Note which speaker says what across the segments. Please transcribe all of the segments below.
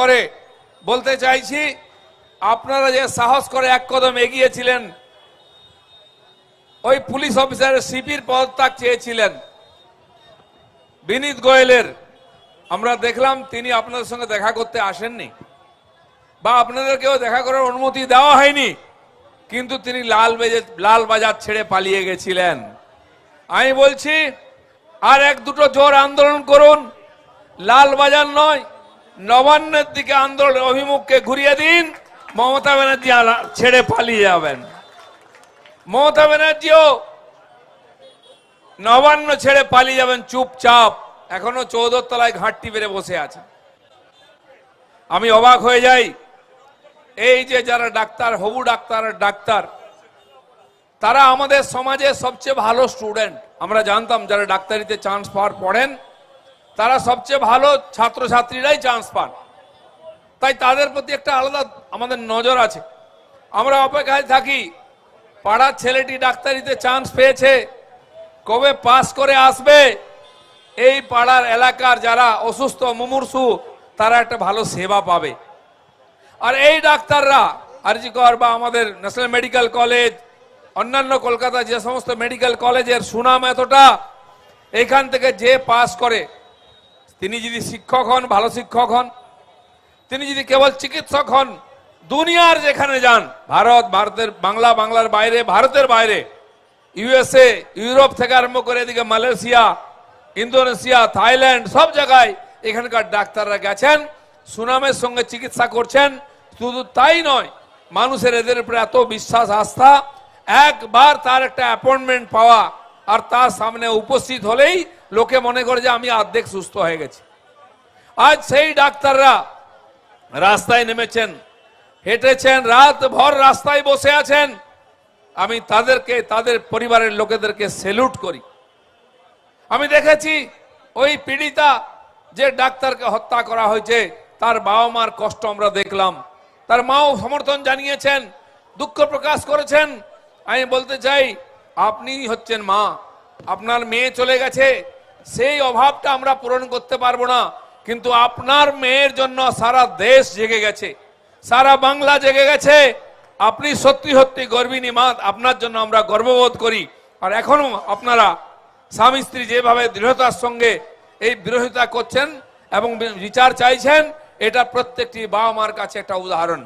Speaker 1: করে। বলতে চাইছি, আপনারা যে সাহস করে এক কদম এগিয়েছিলেন, ওই পুলিশ অফিসারের সিপির পদত্যাগ চেয়েছিলেন। বিনীত গোয়েলের, আমরা দেখলাম তিনি আপনাদের সঙ্গে দেখা করতে আসেননি, বা আপনাদেরকেও দেখা করার অনুমতি দেওয়া হয়নি, কিন্তু তিনি লাল বেজে, লাল বাজার ছেড়ে পালিয়ে গেছিলেন। আমি বলছি, আর এক দুটো জোর আন্দোলন করুন, লাল বাজার নয় নবান্নের দিকে আন্দোলন অভিমুখকে ঘুরিয়ে দিন, মমতা ব্যানার্জি ছেড়ে পালিয়ে যাবেন। মমতা ব্যানার্জিও নবান্ন ছেড়ে পালিয়ে যাবেন চুপচাপ। এখনও চৌদ্দ তলায় ঘাটটি বেড়ে বসে আছে। আমি অবাক হয়ে যাই। এই যে যারা ডাক্তার, হবু ডাক্তার ডাক্তার, তারা আমাদের সমাজে সবচেয়ে ভালো স্টুডেন্ট। আমরা জানতাম যারা ডাক্তারিতে চান্স পাওয়ার পড়েন তারা সবচেয়ে ভালো ছাত্রছাত্রীরাই চান্স পান। তাই তাদের প্রতি একটা আলাদা আমাদের নজর আছে। আমরা অপেক্ষায় থাকি, পাড়ার ছেলেটি ডাক্তারিতে চান্স পেয়েছে, কবে পাস করে আসবে? এই পাড়ার এলাকার যারা অসুস্থ, মুমূর্ষু, তারা একটা ভালো সেবা পাবে। আর এই ডাক্তাররা আরজিকর বা আমাদের ন্যাশনাল মেডিকেল কলেজ অন্যান্য কলকাতা যে সমস্ত মেডিকেল কলেজের সুনাম এতটা, এখান থেকে যে পাস করে তিনি যদি শিক্ষক হন, ভালো শিক্ষক হন, তিনি যদি কেবল চিকিৎসক হন, দুনিয়ার যেখানে যান, ভারত, ভারতের, বাংলা, বাংলার বাইরে, ভারতের বাইরে, ইউএসএ, ইউরোপ থেকে আরম্ভ করে এদিকে মালয়েশিয়া, ইন্দোনেশিয়া, থাইল্যান্ড, সব জায়গায় এখানকার ডাক্তাররা গেছেন, সুনামের সঙ্গে চিকিৎসা করছেন, শুধু তাই নয়, মানুষের এদের উপরে এত বিশ্বাস, আস্থা, একবার তার একটা অ্যাপয়েন্টমেন্ট পাওয়া আর তার সামনে উপস্থিত হলেই লোকে মনে করে যে আমি অর্ধেক সুস্থ হয়ে গেছি। আজ সেই ডাক্তাররা রাস্তায় নেমেছেন, হেঁটেছেন রাত ভর রাস্তায় বসে আছেন। আমি তাদেরকে, তাদের পরিবারের লোকেদেরকে সেলুট করি। আমি দেখেছি ওই পীড়িতা যে ডাক্তারকে হত্যা করা হয়েছে, তার বাবা মার কষ্ট আমরা দেখলাম। তার মাও সমর্থন জানিয়েছেন, দুঃখ প্রকাশ করেছেন। আমি বলতে চাই আপনি হচ্ছেন মা। আপনার মেয়ে চলে গেছে সেই অভাবটা আমরা পূরণ করতে পারব না। কিন্তু আপনার মেয়ের জন্য সারা দেশ জেগে গেছে। সারা বাংলা জেগে গেছে। আপনি সত্যি সত্যি গর্বিনী মা আপনার জন্য আমরা গর্ববোধ করি। আর এখনও আপনারা স্বামী স্ত্রী যেভাবে দৃঢ়তার সঙ্গে এই বিরোধিতা করছেন এবং বিচার চাইছেন, এটা প্রত্যেকটি বাবা মার কাছে একটা উদাহরণ।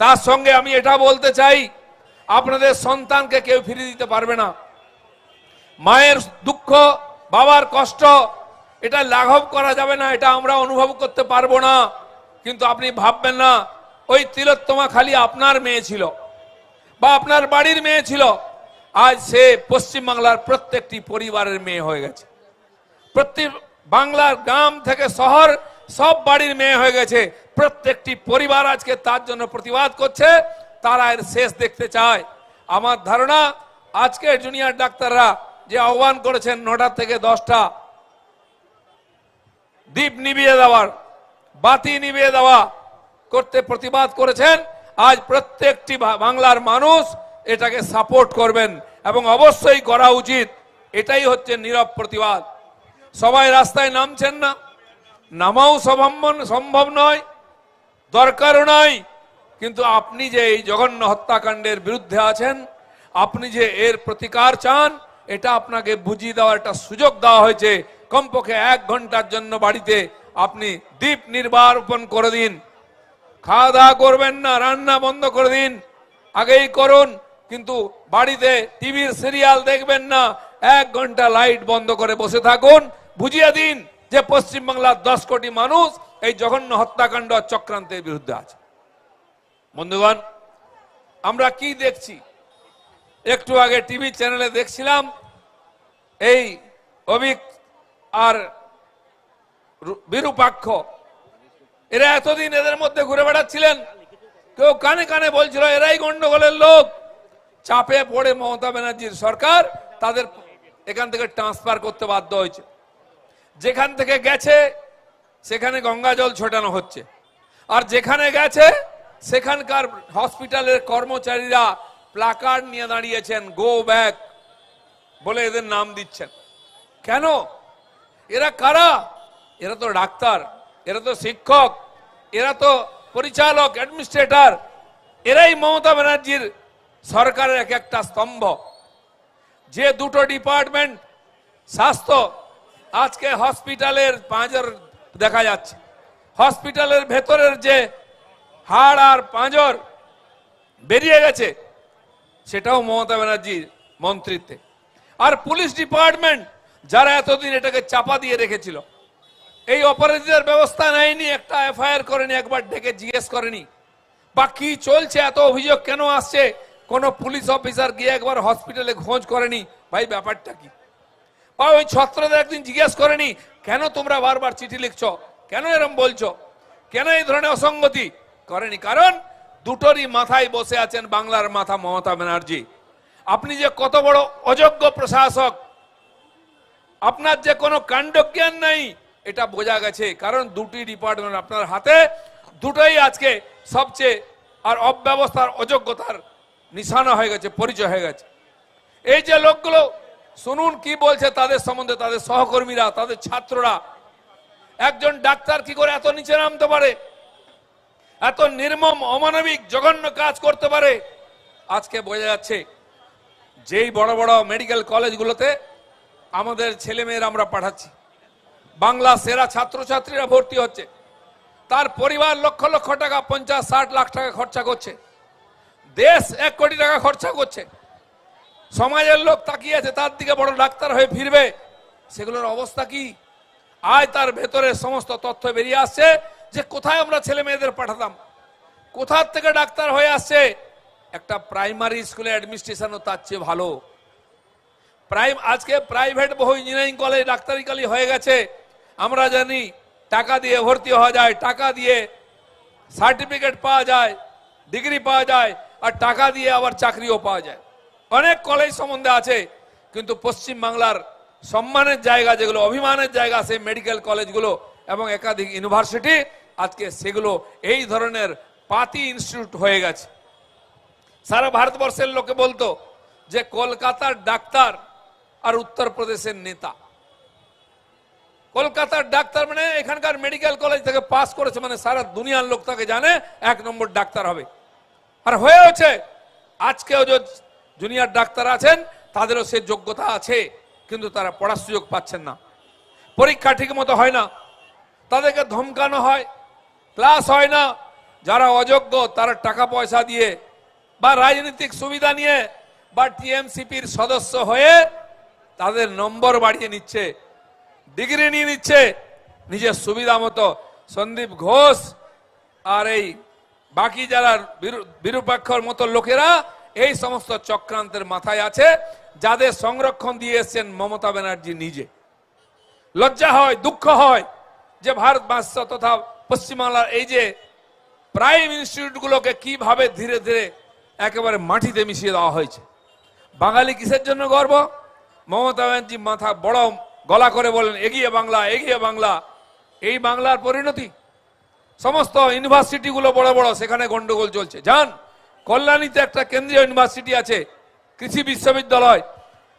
Speaker 1: তার সঙ্গে আমি এটা বলতে চাই, আপনাদের সন্তানকে কেউ ফিরিয়ে দিতে পারবে না। মায়ের দুঃখ বাবার কষ্ট, এটা লাঘব করা যাবে না, এটা আমরা অনুভব করতে পারব না। কিন্তু আপনি ভাববেন না, ওই তিলোত্তমা খালি আপনার মেয়ে ছিল বা আপনার বাড়ির মেয়ে ছিল। আজ সে পশ্চিমবাংলার প্রত্যেকটি পরিবারের মেয়ে হয়ে গেছে। প্রত্যেক বাংলার গ্রাম থেকে শহর সব বাড়ির মেয়ে হয়ে গেছে। প্রত্যেকটি পরিবার আজকে তার জন্য প্রতিবাদ করছে, তারা এর শেষ দেখতে চায়। আমার ধারণা আজকে জুনিয়র ডাক্তাররা যে আহ্বান করেছেন নটা থেকে দশটা, দ্বীপ নিভিয়ে দেওয়ার, বাতি নিভিয়ে দেওয়া করতে প্রতিবাদ করেছেন। আজ প্রত্যেকটি বাংলার মানুষ এটাকে সাপোর্ট করবেন এবং অবশ্যই করা উচিত। এটাই হচ্ছে নীরব প্রতিবাদ। সবাই রাস্তায় নামছেন না। নামাও সম্ভব নয়। দরকারও নয় কিন্তু আপনি যে এই জঘন্য হত্যাকাণ্ডের বিরুদ্ধে আছেন, আপনি যে এর প্রতিকার চান এটা আপনাকে বুঝিয়ে দেওয়ার একটা সুযোগ দেওয়া হয়েছে। কমপক্ষে এক ঘণ্টার জন্য বাড়িতে আপনি দ্বীপ নির্বাপন করে দিন। খাওয়া দাওয়া করবেন না, রান্না বন্ধ করে দিন। আগেই করুন, কিন্তু বাড়িতে টিভির সিরিয়াল দেখবেন না। এক ঘণ্টা লাইট বন্ধ করে বসে থাকুন। বুঝিয়ে দিন যে পশ্চিমবাংলার দশ কোটি মানুষ এই জঘন্য হত্যাকাণ্ড চক্রান্তের বিরুদ্ধে আছে। বন্ধুগণ, আমরা কি দেখছি? একটু আগে টিভি চ্যানেলে দেখছিলাম এই অভিক আর বিরূপাক্ষ, এরা এতদিন এদের মধ্যে ঘুরে বেড়াচ্ছিলেন, কেউ কানে কানে বলছিল, এরাই গন্ডগোলের লোক। চাপে পড়ে মমতা ব্যানার্জির সরকার তাদের এখান থেকে ট্রান্সফার করতে বাধ্য হয়েছে। যেখান থেকে গেছে, সেখানে গঙ্গা জল ছোটানো হচ্ছে। আর যেখানে গেছে, সেখানকার হসপিটালের কর্মচারীরা প্লাকার্ড নিয়ে দাঁড়িয়েছেন গো ব্যাক বলে এদের নাম দিচ্ছেন। কেন? এরা কারা? এরা তো ডাক্তার, এরা তো শিক্ষক, এরা তো পরিচালক, অ্যাডমিনিস্ট্রেটর। এরাই মমতা ব্যানার্জির সরকারের এক একটা স্তম্ভ। যে দুটো ডিপার্টমেন্ট স্বাস্থ্য, আজকে হসপিটালের পাঁজর দেখা যাচ্ছে। হসপিটালের ভেতরের যে হাড় আর পাঁজর বেরিয়ে গেছে, সেটাও মমতা ব্যানার্জির মন্ত্রিত্বে। আর পুলিশ ডিপার্টমেন্ট যারা এতদিন এটাকে চাপা দিয়ে রেখেছিল, এই অপরাধীদের ব্যবস্থা নেয়নি, একটা এফআইআর করেনি, একবার ডেকে জিজ্ঞেস করেনি। বা কি চলছে, এত অভিযোগ কেন আসছে? কোন পুলিশ অফিসার গিয়ে একবার হসপিটালে খোঁজ করেনি। ভাই, ব্যাপারটা কি? বা ওই ছত্রদের একদিন জিজ্ঞেস করেনি, কেন তোমরা বারবার চিঠি লিখছ? কেন এরম বলছো? কেন এই ধরনের অসঙ্গতি? করেনি। কারণ দুটোরই মাথায় বসে আছেন বাংলার মাথা মমতা ব্যানার্জি। আপনি যে কত বড় অযোগ্য প্রশাসক, আপনার যে কোনো কাণ্ডজ্ঞান নাই, এটা বোঝা গেছে। কারণ দুটি ডিপার্টমেন্ট আপনার হাতে, দুটোই আজকে সবচেয়ে আর অব্যবস্থার অযোগ্যতার নিশানা হয়ে গেছে, পরিচয় হয়ে গেছে। এই যে লোকগুলো, শুনুন কি বলছে তাদের সম্বন্ধে, তাদের সহকর্মীরা, তাদের ছাত্ররা। একজন ডাক্তার কি করে এত নিচে নামতে পারে? এত নির্মম, অমানবিক, জঘন্য কাজ করতে পারে? আজকে বোঝা যাচ্ছে যেই বড় বড় মেডিকেল কলেজগুলোতে আমাদের ছেলেমেয়েরা আমরা পাঠাচ্ছি। বাংলা সেরা ছাত্রছাত্রীরা ভর্তি হচ্ছে। তার পরিবার লক্ষ লক্ষ টাকা, পঞ্চাশ, ষাট লাখ টাকা খরচা করছে। দেশ এক কোটি টাকা খরচা করছে। সমাজের লোক তাকিয়ে আছে, তার দিকে বড় ডাক্তার হয়ে ফিরবে। সেগুলোর অবস্থা কি? আজ তার ভেতরে সমস্ত তথ্য বেরিয়ে আসছে যে কোথায় আমরা ছেলে মেয়েদের পাঠাতাম। কোথার থেকে ডাক্তার হয়ে আসছে? একটা প্রাইমারি স্কুলে অ্যাডমিনিস্ট্রেশনও তার চেয়ে ভালো। প্রাইম আজকে প্রাইভেট বহু ইঞ্জিনিয়ারিং কলেজ ডাক্তারি কলেজ হয়ে গেছে। আমরা জানি টাকা দিয়ে ভর্তি হওয়া যায়, টাকা দিয়ে সার্টিফিকেট পাওয়া যায় ডিগ্রি পাওয়া যায়, আর টাকা দিয়ে আবার চাকরিও পাওয়া যায়। অনেক কলেজ সম্বন্ধে আছে, কিন্তু পশ্চিম বাংলার সম্মানের জায়গা যেগুলো, অভিমানের জায়গা সেই মেডিকেল কলেজগুলো এবং একাধিক ইউনিভার্সিটি আজকে সেগুলো এই ধরনের পাতি ইনস্টিটিউট হয়ে গেছে। সারা ভারতবর্ষের লোকে বলতো যে কলকাতার ডাক্তার আর উত্তরপ্রদেশের নেতা। কলকাতার ডাক্তার মানে এখানকার মেডিকেল কলেজ থেকে পাস করেছে মানে সারা দুনিয়ার লোক তাকে জানে এক নম্বর ডাক্তার হবে। আর হয়েওছে, আজকেও যে জুনিয়র ডাক্তার আছেন, তাদেরও সে যোগ্যতা আছে, কিন্তু তারা পড়ার সুযোগ পাচ্ছেন না। পরীক্ষা ঠিক মতো হয় না, তাদেরকে ধমকানো হয়, ক্লাস হয় না, যারা অযোগ্য তারা টাকা পয়সা দিয়ে বা রাজনৈতিক সুবিধা নিয়ে বা টিএমসিপির সদস্য হয়ে তাদের নম্বর বাড়িয়ে নিচ্ছে, ডিগ্রি নিয়ে নিচ্ছে, নিজের সুবিধা মতো। সন্দীপ ঘোষ আর এই বাকি যারা বিরু- বিরূপাক্ষর মতো লোকেরা, এই সমস্ত চক্রান্তের মাথায় আছে, যাদের সংরক্ষণ দিয়ে এসছেন মমতা ব্যানার্জি নিজে। লজ্জা হয়, দুঃখ হয় যে ভারত ভারতবর্ষ তথা পশ্চিমবাংলার এই যে প্রাইম ইনস্টিটিউটগুলোকে কীভাবে ধীরে ধীরে একেবারে মাটিতে মিশিয়ে দেওয়া হয়েছে। বাঙালি কিসের জন্য গর্ব? মমতা ব্যানার্জি মাথা বড় গলা করে বলেন, এগিয়ে বাংলা এগিয়ে বাংলা। এই বাংলার পরিণতি? সমস্ত ইউনিভার্সিটিগুলো বড় বড়, সেখানে গন্ডগোল চলছে। যান, কল্যাণীতে একটা কেন্দ্রীয় ইউনিভার্সিটি আছে, কৃষি বিশ্ববিদ্যালয়।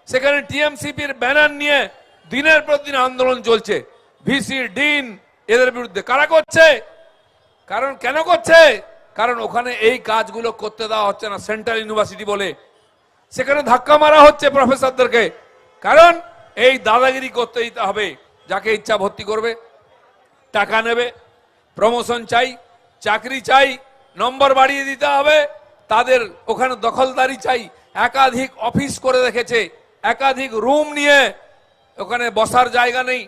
Speaker 1: সেখানে টিএমসিপির ব্যানার নিয়ে দিনের পর দিন আন্দোলন চলছে। ভিসি ডিন এদের বিরুদ্ধে। কারা করছে? কারণ কেন করছে? কারণ ওখানে এই কাজগুলো করতে দেওয়া হচ্ছে না, সেন্ট্রাল ইউনিভার্সিটি বলে। সেখানে ধাক্কা মারা হচ্ছে প্রফেসরদেরকে। কারণ এই দাদাগিরি করতে দিতে হবে, যাকে ইচ্ছা ভর্তি করবে, টাকা নেবে প্রমোশন চাই, চাকরি চাই নম্বর বাড়িয়ে দিতে হবে, তাদের ওখানে দখলদারি চাই, একাধিক অফিস করে রেখেছে, একাধিক রুম নিয়ে ওখানে বসার জায়গা নেই।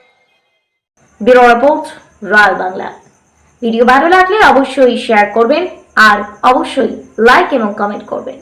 Speaker 2: Report, royal Bangla. ভিডিও ভালো লাগলে অবশ্যই শেয়ার করবেন আর অবশ্যই লাইক এবং কমেন্ট করবেন।